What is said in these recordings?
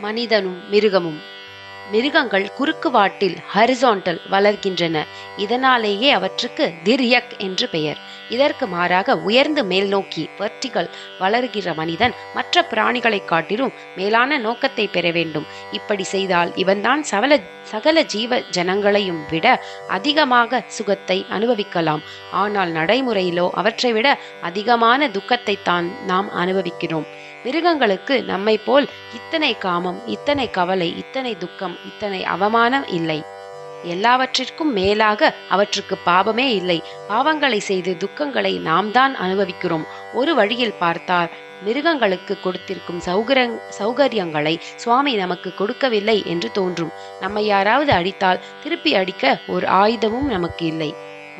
மனிதனும் மிருகமும். மிருகங்கள் குறுக்கு வாட்டில் ஹரிசோண்டல் வளர்கின்றன. இதனாலேயே அவற்றுக்கு திரியக் என்று பெயர். இதற்கு மாறாக உயர்ந்து மேல் நோக்கி வெர்டிகல் வளர்கிற மனிதன் மற்ற பிராணிகளைக் காட்டிலும் மேலான நோக்கத்தை பெற வேண்டும். இப்படி செய்தால் இவன்தான் சவல சகல ஜீவ ஜனங்களையும் விட அதிகமாக சுகத்தை அனுபவிக்கலாம். ஆனால் நடைமுறையிலோ அவற்றை விட அதிகமான துக்கத்தை தான் நாம் அனுபவிக்கிறோம். மிருகங்களுக்கு நம்மை போல் இத்தனை காமம் இத்தனை கவலை இத்தனை துக்கம் இத்தனை அவமானம் இல்லை. எல்லாவற்றிற்கும் மேலாக அவற்றுக்கு பாவமே இல்லை. பாவங்களை செய்து துக்கங்களை நாம் தான் அனுபவிக்கிறோம். ஒரு வழியில் பார்த்தால் மிருகங்களுக்கு கொடுத்திருக்கும் சௌகரங் சௌகரியங்களை சுவாமி நமக்கு கொடுக்கவில்லை என்று தோன்றும். நம்மை யாராவது அடித்தால் திருப்பி அடிக்க ஒரு ஆயுதமும் நமக்கு இல்லை.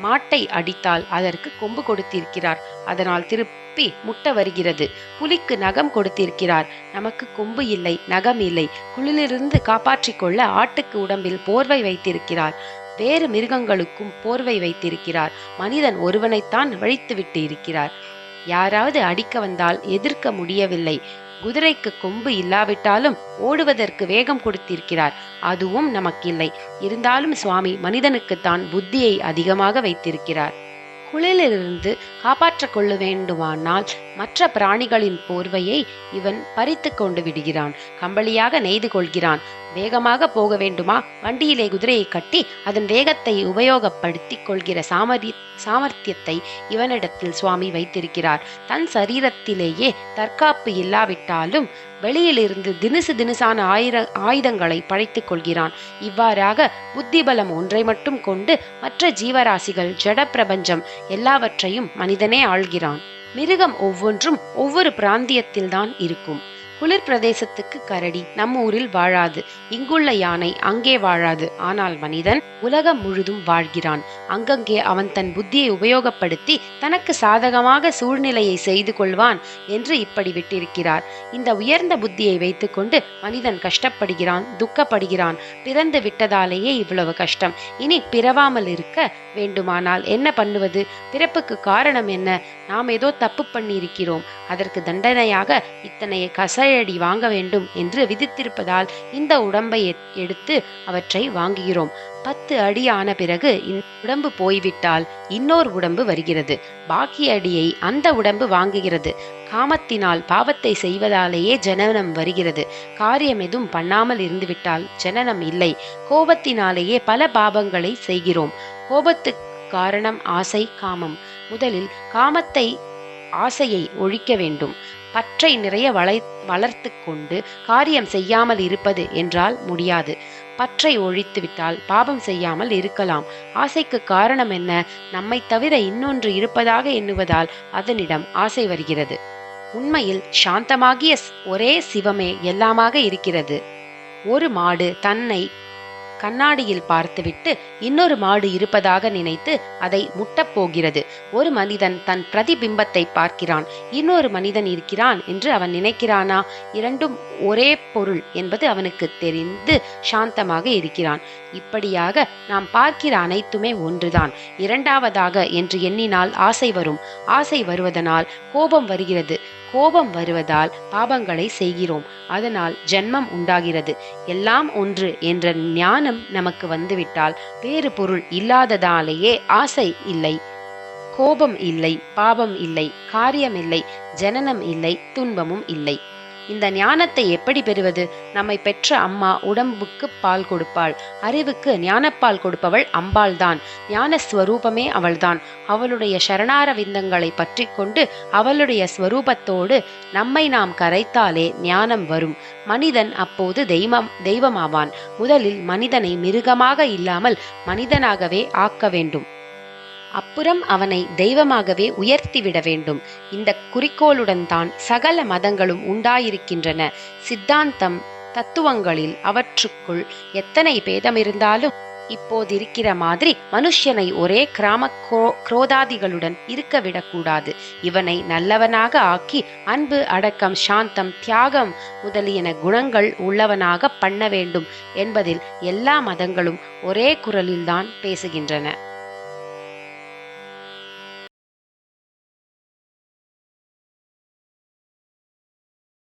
மாட்டை அடித்தால் அதற்கு கொம்பு கொடுத்திருக்கிறார். அதனால் திருப்பி முட்ட வருகிறது. புலிக்கு நகம் கொடுத்திருக்கிறார். நமக்கு கொம்பு இல்லை நகம் இல்லை. குளிலிருந்து காப்பாற்றிக் கொள்ள ஆட்டுக்கு உடம்பில் போர்வை வைத்திருக்கிறார். வேறு மிருகங்களுக்கும் போர்வை வைத்திருக்கிறார். மனிதன் ஒருவனைத்தான் வழித்துவிட்டு இருக்கிறார். யாராவது அடிக்க வந்தால் எதிர்க்க முடியவில்லை. குதிரைக்கு கொம்பு இல்லாவிட்டாலும் ஓடுவதற்கு வேகம் கொடுத்திருக்கிறார். அதுவும் நமக்கில்லை. இருந்தாலும் சுவாமி மனிதனுக்குத்தான் புத்தியை அதிகமாக வைத்திருக்கிறார். குளிலிருந்து காப்பாற்றிக் கொள்ள வேண்டுமானால் மற்ற பிராணிகளின் போர்வையை இவன் பறித்து கொண்டு விடுகிறான். கம்பளியாக நெய்து கொள்கிறான். வேகமாக போக வேண்டுமா? வண்டியிலே குதிரையை கட்டி அதன் வேகத்தை உபயோகப்படுத்தி கொள்கிற சாமரி சாமர்த்தியத்தை இவனிடத்தில் சுவாமி வைத்திருக்கிறார். தன் சரீரத்திலேயே தற்காப்பு இல்லாவிட்டாலும் வெளியிலிருந்து தினுசு தினுசான ஆயுத ஆயுதங்களை படைத்துக் கொள்கிறான். இவ்வாறாக புத்திபலம் ஒன்றை மட்டும் கொண்டு மற்ற ஜீவராசிகள் ஜட பிரபஞ்சம் எல்லாவற்றையும் மனிதனே ஆள்கிறான். மிருகம் ஒவ்வொன்றும் ஒவ்வொரு பிராந்தியத்தில்தான் இருக்கும். குளிர் பிரதேசத்துக்கு கரடி. நம்ம ஊரில் வாழாது. இங்குள்ள யானை அங்கே வாழாது. ஆனால் மனிதன் உலகம் முழுதும் வாழ்கிறான். அங்கங்கே அவன் தன் புத்தியை உபயோகப்படுத்தி தனக்கு சாதகமாக சூழ்நிலையை செய்து கொள்வான் என்று இப்படி விட்டிருக்கிறார். இந்த உயர்ந்த புத்தியை வைத்துக்கொண்டு மனிதன் கஷ்டப்படுகிறான் துக்கப்படுகிறான். பிறந்து விட்டதாலேயே இவ்வளவு கஷ்டம். இனி பிறவாமல் இருக்க வேண்டுமானால் என்ன பண்ணுவது? பிறப்புக்கு காரணம் என்ன? நாம் ஏதோ தப்பு பண்ணியிருக்கிறோம். அதற்கு தண்டனையாக இத்தனைய கசையடி வாங்க வேண்டும் என்று விதித்திருப்பதால் இந்த உடம்பை எடுத்து அவற்றை வாங்குகிறோம். பத்து அடி ஆன பிறகு உடம்பு போய்விட்டால் இன்னொரு உடம்பு வருகிறது. பாக்கி அடியை அந்த உடம்பு வாங்குகிறது. காமத்தினால் பாவத்தை செய்வதாலேயே ஜனனம் வருகிறது. காரியம் எதுவும் பண்ணாமல் இருந்துவிட்டால் ஜனனம் இல்லை. கோபத்தினாலேயே பல பாபங்களை செய்கிறோம். கோபத்து காரணம் ஆசை காமம். முதலில் காமத்தை ஆசையை ஒழிக்க வேண்டும். பற்றை நிறைய வளை வளர்த்து கொண்டு காரியம் செய்யாமல் இருப்பது என்றால் முடியாது. பற்றை ஒழித்துவிட்டால் பாபம் செய்யாமல் இருக்கலாம். ஆசைக்கு காரணம் என்ன? நம்மை தவிர இன்னொன்று இருப்பதாக எண்ணுவதால் அதனிடம் ஆசை வருகிறது. உண்மையில் சாந்தமாகிய ஒரே சிவமே எல்லாமாக இருக்கிறது. ஒரு மாடு தன்னை கண்ணாடியில் பார்த்துவிட்டு இன்னொரு மாடு இருப்பதாக நினைத்து அதை முட்டப்போகிறது. ஒரு மனிதன் தன் பிரதிபிம்பத்தை பார்க்கிறான். இன்னொரு மனிதன் இருக்கிறான் என்று அவன் நினைக்கிறானா? இரண்டும் ஒரே பொருள் என்பது அவனுக்கு தெரிந்து சாந்தமாக இருக்கிறான். இப்படியாக நாம் பார்க்கிற அனைத்துமே ஒன்றுதான். இரண்டாவதாக என்று எண்ணினால் ஆசை வரும். ஆசை வருவதனால் கோபம் வருகிறது. கோபம் வருவதால் பாபங்களை செய்கிறோம். அதனால் ஜென்மம் உண்டாகிறது. எல்லாம் ஒன்று என்ற ஞானம் நமக்கு வந்துவிட்டால் வேறு பொருள் இல்லாததாலேயே ஆசை இல்லை. கோபம் இல்லை பாபம் இல்லை காரியம் இல்லை ஜனனம் இல்லை துன்பமும் இல்லை. இந்த ஞானத்தை எப்படி பெறுவது? நம்மை பெற்ற அம்மா உடம்புக்கு பால் கொடுப்பாள். அறிவுக்கு ஞானப்பால் கொடுப்பவள் அம்பாள்தான். ஞான ஸ்வரூபமே அவள்தான். அவளுடைய சரணார விந்தங்களை பற்றி கொண்டு அவளுடைய ஸ்வரூபத்தோடு நம்மை நாம் கரைத்தாலே ஞானம் வரும். மனிதன் அப்போது தெய்வம் தெய்வமாவான். முதலில் மனிதனை மிருகமாக இல்லாமல் மனிதனாகவே ஆக்க வேண்டும். அப்புறம் அவனை தெய்வமாகவே உயர்த்திவிட வேண்டும். இந்த குறிக்கோளுடன் தான் சகல மதங்களும் உண்டாயிருக்கின்றன. சித்தாந்தம் தத்துவங்களில் அவற்றுக்குள் எத்தனை பேதம் இருந்தாலும் இப்போதிருக்கிற மாதிரி மனுஷனை ஒரே கிராம குரோதாதிகளுடன் இருக்க விடக்கூடாது இவனை நல்லவனாக ஆக்கி அன்பு அடக்கம் சாந்தம் தியாகம் முதலியன குணங்கள் உள்ளவனாக பண்ண வேண்டும் என்பதில் எல்லா மதங்களும் ஒரே குரலில்தான் பேசுகின்றன.